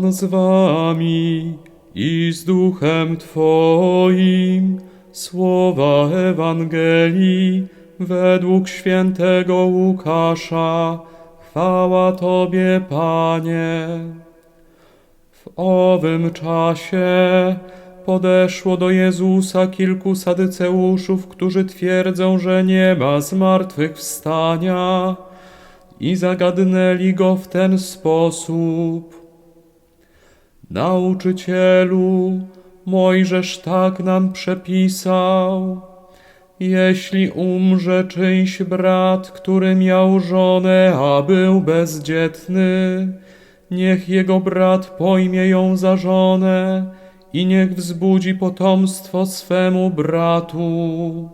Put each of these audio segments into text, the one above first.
Pan z wami i z duchem Twoim. Słowa Ewangelii według świętego Łukasza. Chwała Tobie, Panie. W owym czasie podeszło do Jezusa kilku sadyceuszów, którzy twierdzą, że nie ma zmartwychwstania i zagadnęli go w ten sposób. Nauczycielu, Mojżesz tak nam przepisał. Jeśli umrze czyjś brat, który miał żonę, a był bezdzietny, niech jego brat pojmie ją za żonę i niech wzbudzi potomstwo swemu bratu.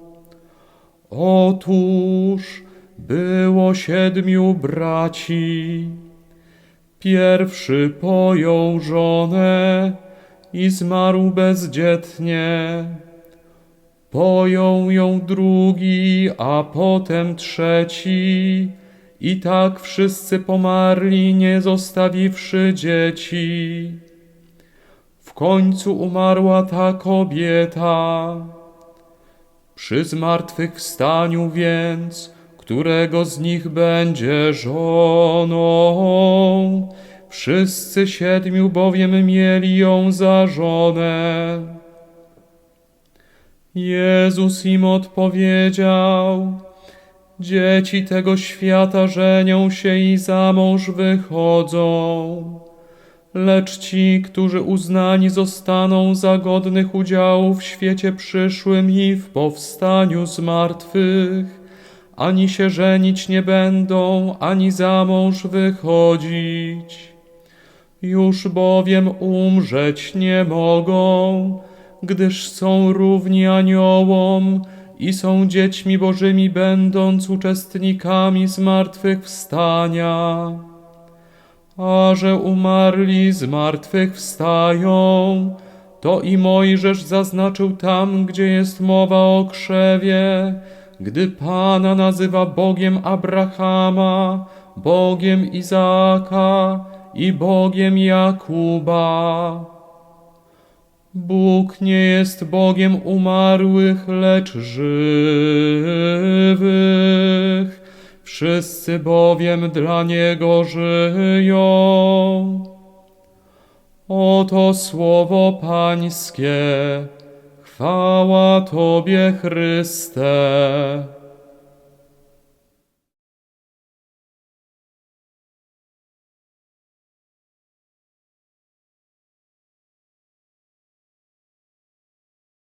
Otóż było siedmiu braci. Pierwszy pojął żonę i zmarł bezdzietnie. Pojął ją drugi, a potem trzeci. I tak wszyscy pomarli, nie zostawiwszy dzieci. W końcu umarła ta kobieta. Przy zmartwychwstaniu więc, którego z nich będzie żoną, wszyscy siedmiu bowiem mieli ją za żonę. Jezus im odpowiedział, dzieci tego świata żenią się i za mąż wychodzą, lecz ci, którzy uznani zostaną za godnych udziału w świecie przyszłym i w powstaniu z martwych, ani się żenić nie będą, ani za mąż wychodzić. Już bowiem umrzeć nie mogą, gdyż są równi aniołom i są dziećmi bożymi, będąc uczestnikami zmartwychwstania. A że umarli zmartwychwstają, to i Mojżesz zaznaczył tam, gdzie jest mowa o krzewie, gdy Pana nazywa Bogiem Abrahama, Bogiem Izaaka i Bogiem Jakuba. Bóg nie jest Bogiem umarłych, lecz żywych. Wszyscy bowiem dla Niego żyją. Oto słowo Pańskie. Chwała Tobie, Chryste.